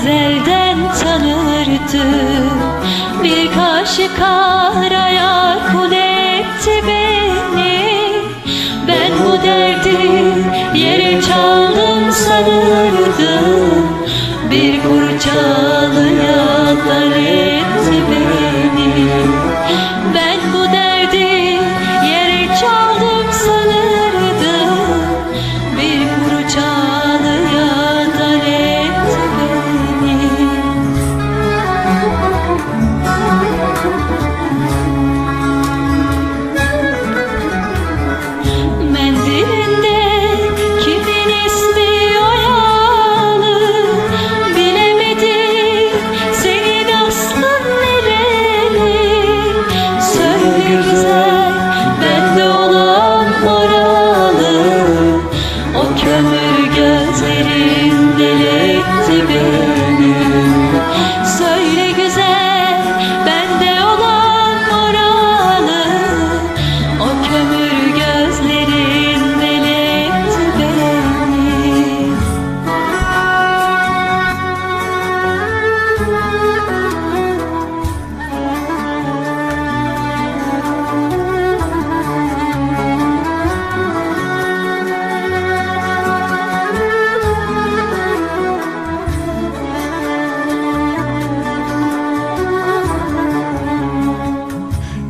Ezelden tanırdım Bir kaşık karaya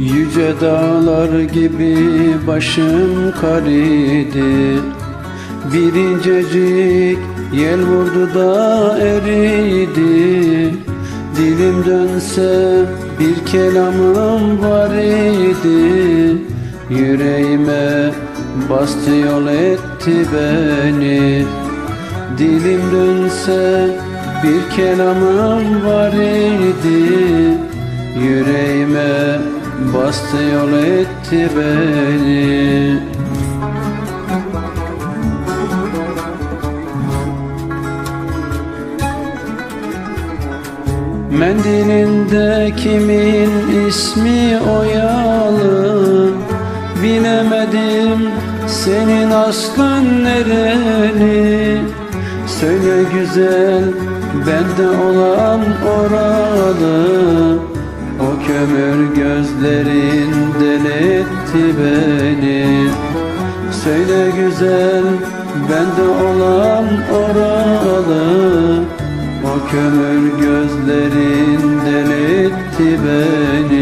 Yüce dağlar gibi başım kar idi Bir incecik yel vurdu da eridi. Dilim dönse bir kelamım var idi. Yüreğime bastı yol etti beni. Dilim dönse bir kelamım var idi. Yüreğime bastı yol etti beni. Mendilinde kimin ismi oyalı? Bilemedim senin aslın nereli? Söyle güzel bende olan oralı Kömür gözlerin deletti beni. Söyle güzel bende olan oralı. O kömür gözlerin deletti beni.